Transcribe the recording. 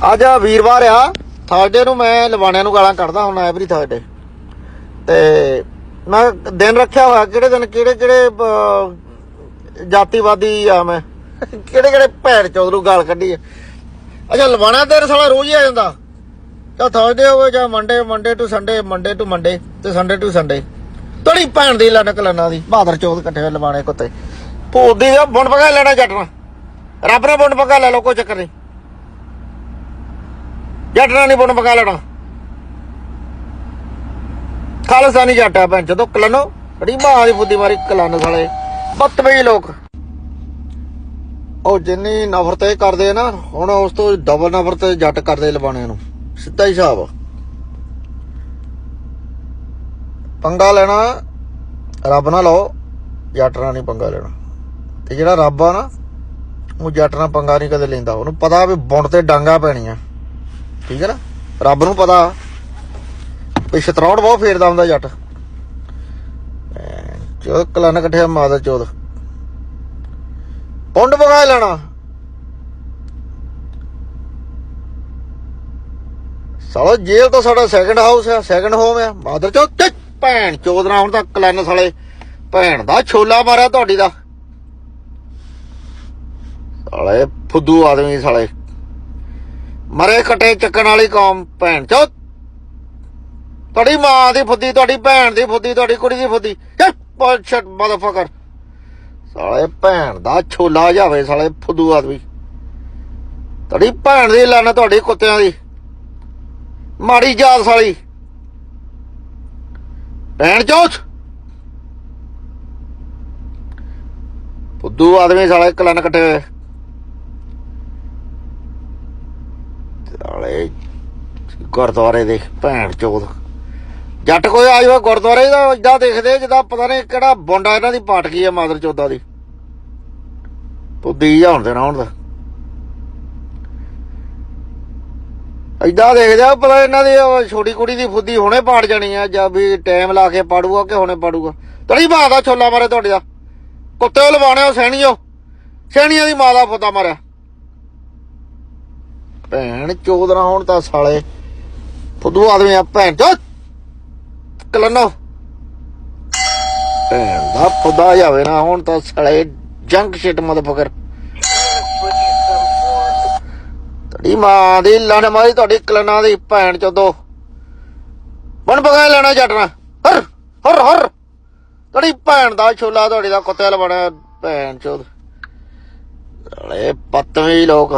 ਅੱਜ ਵੀਰਵਾਰ ਆ ਥਰਸਡੇ ਨੂੰ ਮੈਂ ਲਵਾਣਿਆਂ ਨੂੰ ਗਾਲਾਂ ਕੱਢਦਾ ਹੁਣ ਐਵਰੀ ਥਰਸਡੇ ਤੇ ਮੈਂ ਦਿਨ ਰੱਖਿਆ ਹੋਇਆ, ਕਿਹੜੇ ਦਿਨ, ਕਿਹੜੇ ਕਿਹੜੇ ਜਾਤੀਵਾਦੀ ਆ ਮੈਂ? ਕਿਹੜੇ ਕਿਹੜੇ ਭੈਣ ਚੌਧਰੂ ਗਾਲ ਕੱਢੀ ਆ? ਅੱਛਾ, ਲਵਾਣਾ ਦਿਨ ਸਾਲਾ ਰੋਜ਼ ਹੀ ਆ ਜਾਂਦਾ। ਜਾਂ ਥਰਸਡੇ ਹੋਵੇ ਜਾਂ Monday Monday to Sunday Monday to Monday ਤੇ ਸੰਡੇ ਟੂ ਸੰਡੇ ਤੜੀ ਭੈਣ ਦੀ ਲੰਨ ਕਲਨਾ ਦੀ, ਬਹਾਦਰ ਚੌਥ ਇਕੱਠੇ ਹੋਏ ਲਵਾਣੇ ਕੁੱਤੇ। ਭੂਤ ਦੀ ਬੁੰਡ ਪਕਾ ਲੈਣਾ ਜੱਟਣਾ ਰੱਬ ਨੇ ਬੁੰਡ ਪਕਾ ਲੈ ਲੋ ਕੋਈ ਚੱਕਰ ਨਹੀਂ। ਜੱਟਣਾ ਨਹੀਂ ਬੁੰਡ ਪਕਾ ਲੈਣਾ। ਖਾਲਸਾਨੀ ਜੱਟਾ ਭੈਣ ਜਦੋਂ ਕਲਨੋ, ਬੜੀ ਮਾਂ ਦੀ ਬੁੱਧੀ ਮਾਰੀ ਕਲਨ ਸਾਲੇ, ਬਦਤਮੀਜ਼ ਲੋਕ। ਉਹ ਜਿੰਨੀ ਨਫ਼ਰਤ ਇਹ ਕਰਦੇ ਨਾ, ਹੁਣ ਉਸ ਤੋਂ ਡਬਲ ਨਫ਼ਰਤ ਜੱਟ ਕਰਦੇ ਲਵਾਣਿਆਂ ਨੂੰ, ਸਿੱਧਾ ਹੀ ਹਿਸਾਬ। ਆ। ਪੰਗਾ ਲੈਣਾ, ਰੱਬ ਨਾਲ ਲਓ, ਜੱਟ ਨਾਲ ਨਹੀਂ ਪੰਗਾ ਲੈਣਾ। ਤੇ ਜਿਹੜਾ ਰੱਬ ਆ ਨਾ, ਉਹ ਜੱਟ ਨਾਲ ਪੰਗਾ ਨਹੀਂ ਕਦੇ ਲੈਂਦਾ। ਉਹਨੂੰ ਪਤਾ ਵੀ ਬੁਣ ਤੇ ਡਾਂਗਾ ਪੈਣੀਆਂ। ਠੀਕ ਹੈ ਨਾ? ਰੱਬ ਨੂੰ ਪਤਾ। ਵੀ ਸ਼ਤਰੌੜ ਬਹੁਤ ਫੇਰਦਾ ਹੁੰਦਾ ਜੱਟ। ਚੋ ਕਲਨ ਇਕੱਠੇ ਮਾਦਾ ਚੋਦ ਪੁੰਡ ਪਕਾ ਲੈਣਾ। ਸਾਲਾ ਜੇਲ੍ਹ ਤੋਂ ਸਾਡਾ ਸੈਕੰਡ ਹਾਊਸ ਆ ਸੈਕੰਡ ਹੋਮ ਆ। ਮਾਦਰ ਚੋ ਤੇ ਭੈਣ ਚੋਦਰਾ ਹੁਣ ਤਾਂ ਕਲਨ ਸਾਲੇ ਭੈਣ ਦਾ ਛੋਲਾ ਮਾਰਿਆ ਤੁਹਾਡੀ ਦਾ। ਸਾਲੇ ਫੁੱਦੂ ਆਦਮੀ ਸਾਲੇ। ਮਰੇ ਕਟੇ ਚੱਕਣ ਵਾਲੀ ਕੌਮ, ਭੈਣ ਚੋ। ਤੁਹਾਡੀ ਮਾਂ ਦੀ ਫੁੱਦੀ, ਤੁਹਾਡੀ ਭੈਣ ਦੀ ਫੁੱਦੀ, ਤੁਹਾਡੀ ਕੁੜੀ ਦੀ ਫੁੱਦੀ। ਸ਼ਟ ਮਦਰਫਕਰ ਸਾਲੇ ਭੈਣ ਦਾ ਛੋਲਾ ਜਾਵੇ, ਸਾਲੇ ਫੁੱਦੂ ਆਦਮੀ। ਤੁਹਾਡੀ ਭੈਣ ਦੀ ਲੰਨ ਤੁਹਾਡੀ ਕੁੱਤਿਆਂ ਦੀ। ਮਾੜੀ ਜਾਤ ਸਾਲੀ। ਭੈਣ ਚੋਚ ਫੁੱਦੂ ਆਦਮੀ ਸਾਲੇ ਕਲਨ ਕੱਟੇ ਹੋਏ ਸਾਲੇ ਗੁਰਦੁਆਰੇ ਦੇ ਭੈਣ ਚੋਦ। ਜੱਟ ਕੋਈ ਆ ਜਾਵੇ ਗੁਰਦੁਆਰੇ ਦਾ ਇਦਾਂ ਦੇਖਦੇ ਜਿੱਦਾਂ ਪਤਾ ਨਹੀਂ ਕਿਹੜਾ ਬੁੰਡਾ ਇਹਨਾਂ ਦੀ ਪਾਟ ਆ ਮਾਦਰ ਚੋਦਾ ਦੀ। ਪੁੱਦੀ ਜਾ ਹੁਣ ਦੇਣਾ ਹੁਣ ਦਾ ਇਦਾਂ ਦੇਖਦੇ ਆ, ਪਤਾ ਇਹਨਾਂ ਦੀ ਛੋਟੀ ਕੁੜੀ ਦੀ ਫੁੱਦੀ ਹੁਣੇ ਪਾੜ ਜਾਣੀ ਆ, ਜਾਂ ਵੀ ਟਾਈਮ ਲਾ ਕੇ ਪਾੜੂਗਾ ਕਿ ਹੁਣੇ ਪਾੜੂਗਾ। ਤੜੀ ਮਾਂ ਦਾ ਛੋਲਾ ਮਾਰੇ ਤੁਹਾਡੇ ਦਾ। ਕੁੱਤੇ ਲਵਾਣੇ ਉਹ ਸੈਣੀਓ। ਸੈਣੀਆਂ ਦੀ ਮਾਂ ਦਾ ਫੁੱਦਾ ਮਾਰਿਆ। ਭੈਣ ਚੋਦਰਾ ਹੁਣ ਤਾਂ ਸਾਲੇ। ਫੁੱਦੂ ਆਦਮੀ ਆ ਭੈਣ ਚੋ ਕਲਨੋ ਭੈਣ ਦਾ ਫੁੱਦਾ ਜਾਵੇ ਨਾ ਹੁਣ ਤਾਂ ਸਾਲੇ ਜੰਕ ਸ਼ਿਟ ਮਦਫਕਰ ਤੜੀ ਮਾਂ ਦੀ ਲੰਨ ਮਾਰੀ ਤੁਹਾਡੀ ਕਲਨਾ ਦੀ ਭੈਣ ਚੋਦੋ ਬਣ ਬਗਾ ਲੈਣਾ ਜੱਟਣਾ ਹਰ ਹਰ ਹਰ ਤੜੀ ਭੈਣ ਦਾ ਛੋਲਾ ਤੁਹਾਡੀ ਦਾ ਕੁੱਤੇ ਲਵਾਣਾ ਭੈਣ ਚੋਦ ਸਾਲੇ ਪਤਵੀ ਲੋਕ